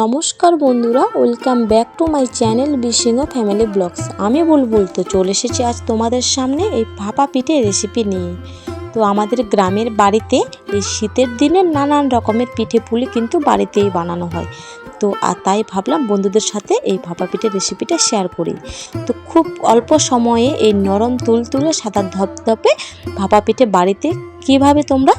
নমস্কার বন্ধুরা, welcome back to my channel Bisingha family blogs. আমি বুলবুল তো চলে এসেছি আজ তোমাদের সামনে এই ভাপা পিঠে রেসিপি নিয়ে। তো আমাদের গ্রামের বাড়িতে এই শীতের দিনে নানান রকমের পিঠে পুলি কিন্তু বাড়িতেই বানানো হয়। তো আর তাই ভাবলাম বন্ধুদের সাথে এই ভাপা পিঠের রেসিপিটা শেয়ার করি। তো খুব অল্প সময়ে এই নরম তুলতুলে সাদা ধপধপে ভাপা পিঠে বাড়িতে কীভাবে তোমরা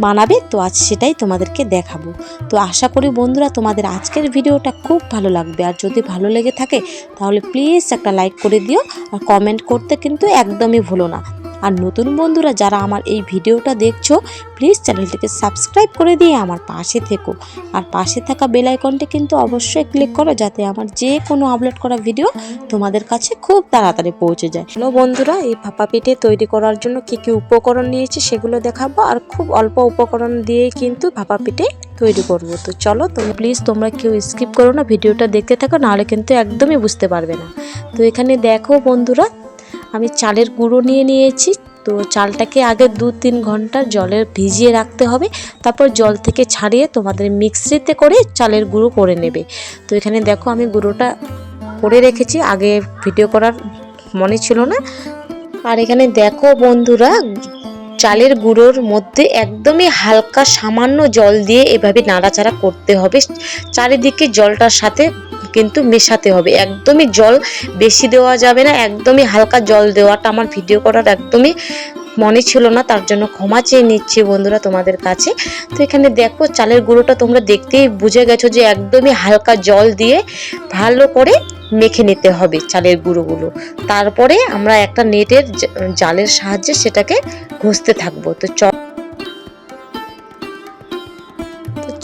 বানাবে, তো আজ সেটাই তোমাদেরকে দেখাবো। তো আশা করি বন্ধুরা তোমাদের আজকের ভিডিওটা খুব ভালো লাগবে। আর যদি ভালো লেগে থাকে, তাহলে প্লিজ একটা লাইক করে দিও। আর কমেন্ট করতে কিন্তু একদমই ভুলো না। আর নতুন বন্ধুরা যারা আমার এই ভিডিওটা দেখছ প্লিজ চ্যানেলটিকে সাবস্ক্রাইব করে দিয়ে আমার পাশে থেকো। আর পাশে থাকা বেল আইকনটি কিন্তু অবশ্যই ক্লিক করো যাতে আমার যে কোনো আপলোড করা ভিডিও তোমাদের কাছে খুব তাড়াতাড়ি পৌঁছে যায়। হ্যালো বন্ধুরা, এই ভাপা পিঠে তৈরি করার জন্য কি কি উপকরণ নিয়েছি সেগুলো দেখাবো। আর খুব অল্প উপকরণ দিয়েই কিন্তু ভাপা পিঠে তৈরি করব। তো চলো তুমি প্লিজ তোমরা কেউ স্কিপ করো না, ভিডিওটা দেখতে থাকো, নাহলে কিন্তু একদমই বুঝতে পারবে না। তো এখানে দেখো বন্ধুরা আমি চালের গুঁড়ো নিয়ে নিয়েছি। তো চালটাকে আগে দু তিন ঘণ্টা জলে ভিজিয়ে রাখতে হবে। তারপর জল থেকে ছাড়িয়ে তোমাদের মিক্সিতে করে চালের গুঁড়ো করে নেবে। তো এখানে দেখো আমি গুঁড়োটা করে রেখেছি। আগে ভিডিও করার মনে ছিল না। আর এখানে দেখো বন্ধুরা, চালের গুঁড়োর মধ্যে একদমই হালকা সামান্য জল দিয়ে এভাবে নাড়াচাড়া করতে হবে। চারিদিকে জলটার সাথে কিন্তু মেশাতে হবে। একদমই জল বেশি দেওয়া যাবে না, একদমই হালকা জল দেওয়াটা আমার ভিডিও করার একদমই মনে ছিল না, তার জন্য ক্ষমা চেয়ে নিচ্ছি বন্ধুরা তোমাদের কাছে। তো এখানে দেখো, চালের গুঁড়োটা তোমরা দেখতেই বুঝে গেছো যে একদমই হালকা জল দিয়ে ভালো করে মেখে নিতে হবে চালের গুঁড়োগুলো। তারপরে আমরা একটা নেটের জালের সাহায্যে সেটাকে ঘষতে থাকব। তো চ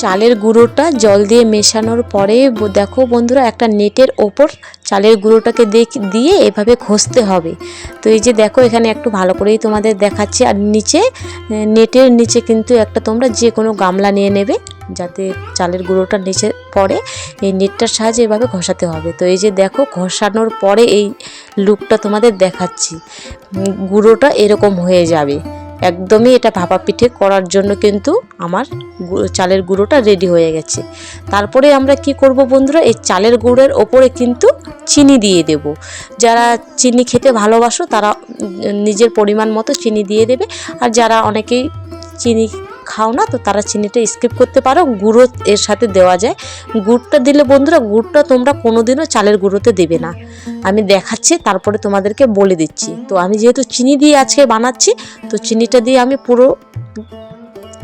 চালের গুঁড়োটা জল দিয়ে মেশানোর পরে দেখো বন্ধুরা, একটা নেটের ওপর চালের গুঁড়োটাকে দেখ- দিয়ে এভাবে ঘষতে হবে। তো এই যে দেখো, এখানে একটু ভালো করেই তোমাদের দেখাচ্ছি। আর নিচে নেটের নিচে কিন্তু একটা তোমরা যে কোনো গামলা নিয়ে নেবে, যাতে চালের গুঁড়োটা নিচে পড়ে। এই নেটটার সাহায্যে এভাবে ঘষাতে হবে। তো এই যে দেখো, ঘষানোর পরে এই লুকটা তোমাদের দেখাচ্ছি। গুঁড়োটা এরকম হয়ে যাবে। একদমই এটা ভাপা পিঠে করার জন্য কিন্তু আমার চালের গুঁড়োটা রেডি হয়ে গেছে। তারপরে আমরা কি করব বন্ধুরা? এই চালের গুঁড়োর ওপরে কিন্তু চিনি দিয়ে দেব। যারা চিনি খেতে ভালোবাসো তারা নিজের পরিমাণ মতো চিনি দিয়ে দেবে। আর যারা অনেকেই চিনি খাও না, তো তারা চিনিটা স্কিপ করতে পারো। গুঁড়ো এর সাথে দেওয়া যায়। গুড়টা দিলে বন্ধুরা, গুড়টা তোমরা কোনোদিনও চালের গুঁড়োতে দেবে না। আমি দেখাচ্ছি, তারপরে তোমাদেরকে বলে দিচ্ছি। তো আমি যেহেতু চিনি দিয়ে আজকে বানাচ্ছি, তো চিনিটা দিয়ে আমি পুরো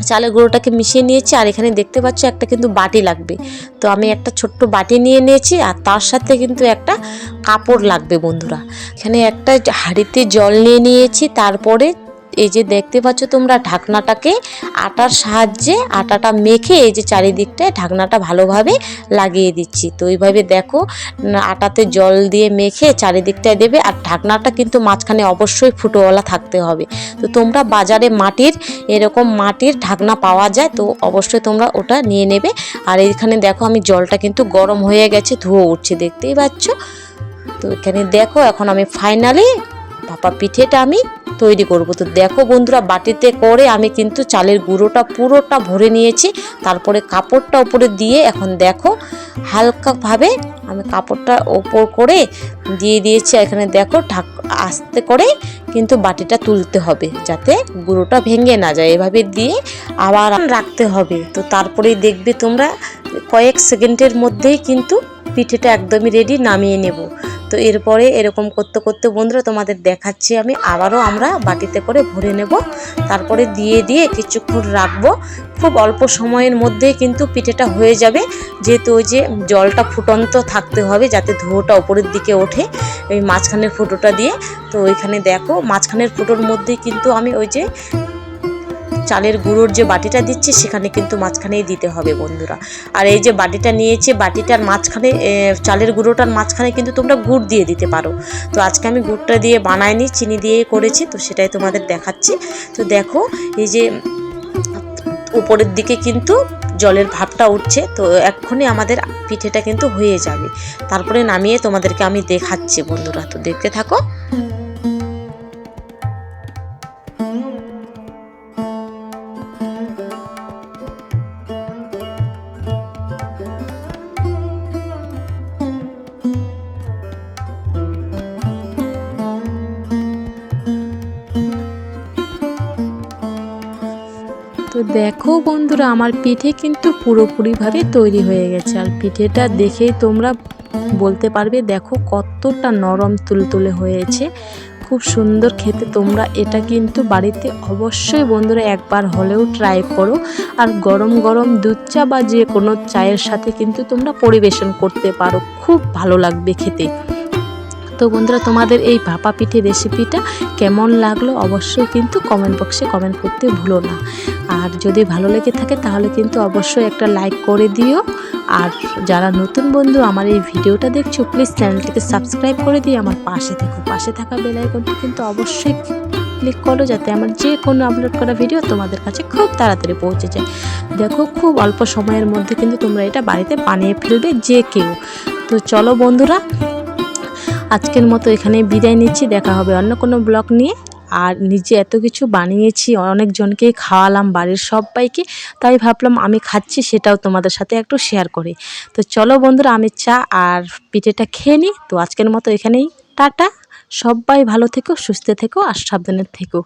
চালের গুঁড়োটাকে মিশিয়ে নিয়েছি। আর এখানে দেখতে পাচ্ছ, একটা কিন্তু বাটি লাগবে। তো আমি একটা ছোট্ট বাটি নিয়ে নিয়েছি, আর তার সাথে কিন্তু একটা কাপড় লাগবে বন্ধুরা। এখানে একটা হাঁড়িতে জল নিয়ে নিয়েছি, তারপরে এই যে দেখতে পাচ্ছ তোমরা ঢাকনাটাকে আটার সাহায্যে, আটাটা মেখে এই যে চারিদিকটায় ঢাকনাটা ভালোভাবে লাগিয়ে দিচ্ছি। তো এইভাবে দেখো আটাতে জল দিয়ে মেখে চারিদিকটায় দেবে আর ঢাকনাটা কিন্তু মাঝখানে অবশ্যই ফুটোওয়ালা থাকতে হবে। তো তোমরা বাজারে মাটির, এরকম মাটির ঢাকনা পাওয়া যায়, তো অবশ্যই তোমরা ওটা নিয়ে নেবে। আর এইখানে দেখো আমি জলটা কিন্তু গরম হয়ে গেছে, ধুয়ে উঠছে, দেখতেই পাচ্ছ? তো এখানে দেখো, এখন আমি ফাইনালি ভাপা পিঠেটা আমি তৈরি করব। তো দেখো বন্ধুরা, বাটিতে করে আমি কিন্তু চালের গুঁড়োটা পুরোটা ভরে নিয়েছি। তারপরে কাপড়টা উপরে দিয়ে এখন দেখো, হালকাভাবে আমি কাপড়টা ওপর করে দিয়ে দিয়েছি। এখানে দেখো, ঢাক, আস্তে করে কিন্তু বাটিটা তুলতে হবে যাতে গুঁড়োটা ভেঙে না যায়। এভাবে দিয়ে আবার রাখতে হবে। তো তারপরেই দেখবে তোমরা কয়েক সেকেন্ডের মধ্যেই কিন্তু পিঠেটা একদমই রেডি নামিয়ে নেব। তো এরপরে এরকম করতে করতে বন্ধুরা তোমাদের দেখাচ্ছি আমি, আবারও আমরা বাটিতে করে ভরে নেব। তারপরে দিয়ে দিয়ে কিছুক্ষণ রাখব। খুব অল্প সময়ের মধ্যে কিন্তু পিঠেটা হয়ে যাবে। যেহেতু ওই যে জলটা ফুটন্ত থাকতে হবে, যাতে ধোঁয়াটা ওপরের দিকে ওঠে ওই মাঝখানের ফুটোটা দিয়ে। তো ওইখানে দেখো, মাঝখানের ফুটোর মধ্যেই কিন্তু আমি ওই যে চালের গুঁড়োর যে বাটিটা দিচ্ছে, সেখানে কিন্তু মাঝখানেই দিতে হবে বন্ধুরা। আর এই যে বাটিটা নিয়েছে, বাটিটার মাঝখানে চালের গুঁড়োটার মাঝখানে কিন্তু তোমরা গুড় দিয়ে দিতে পারো। তো আজকে আমি গুড়টা দিয়ে বানাইনি, চিনি দিয়ে করেছি, তো সেটাই তোমাদের দেখাচ্ছি। তো দেখো, এই যে উপরের দিকে কিন্তু জলের ভাবটা উঠছে, তো এক্ষুনি আমাদের পিঠেটা কিন্তু হয়ে যাবে। তারপরে নামিয়ে তোমাদেরকে আমি দেখাচ্ছি বন্ধুরা, তো দেখতে থাকো। তো দেখো বন্ধুরা, আমার পিঠে কিন্তু পুরোপুরিভাবে তৈরি হয়ে গেছে। আর পিঠেটা দেখেই তোমরা বলতে পারবে, দেখো কতটা নরম তুলতুলে হয়েছে। খুব সুন্দর খেতে, তোমরা এটা কিন্তু বাড়িতে অবশ্যই বন্ধুরা একবার হলেও ট্রাই করো। আর গরম গরম দুধ চা বা যে কোনো চায়ের সাথে কিন্তু তোমরা পরিবেশন করতে পারো। খুব ভালো লাগবে খেতে। তো বন্ধুরা, তোমাদের এই ভাপা পিঠে রেসিপিটা কেমন লাগল অবশ্যই কিন্তু কমেন্ট বক্সে কমেন্ট করতে ভুলো না। আর যদি ভালো লেগে থাকে তাহলে কিন্তু অবশ্যই একটা লাইক করে দিও। আর যারা নতুন বন্ধু আমার এই ভিডিওটা দেখছ প্লিজ চ্যানেলটিকে সাবস্ক্রাইব করে দিয়ে আমার পাশে থেকো। পাশে থাকা বেলাইকনটি কিন্তু অবশ্যই ক্লিক করো যাতে আমার যে কোনো আপলোড করা ভিডিও তোমাদের কাছে খুব তাড়াতাড়ি পৌঁছে যায়। দেখো, খুব অল্প সময়ের মধ্যে কিন্তু তোমরা এটা বাড়িতে বানিয়ে ফেলবে যে কেউ। তো চলো বন্ধুরা আজকের মতো এখানে বিদায় নিচ্ছি। দেখা হবে অন্য কোনো ব্লগ নিয়ে। আর নিজে এত কিছু বানিয়েছি অনেকজনকেই খাওয়ালাম, বাড়ির সবাইকে। তাই ভাবলাম আমি খাচ্ছি, সেটাও তোমাদের সাথে একটু শেয়ার করি। তো চলো বন্ধুরা, আমি চা আর পিঠেটা খেয়ে নিই। তো আজকের মতো এখানেই। টাটা! সবাই ভালো থেকো, সুস্থ থেকো, আর সাবধানে থেকো।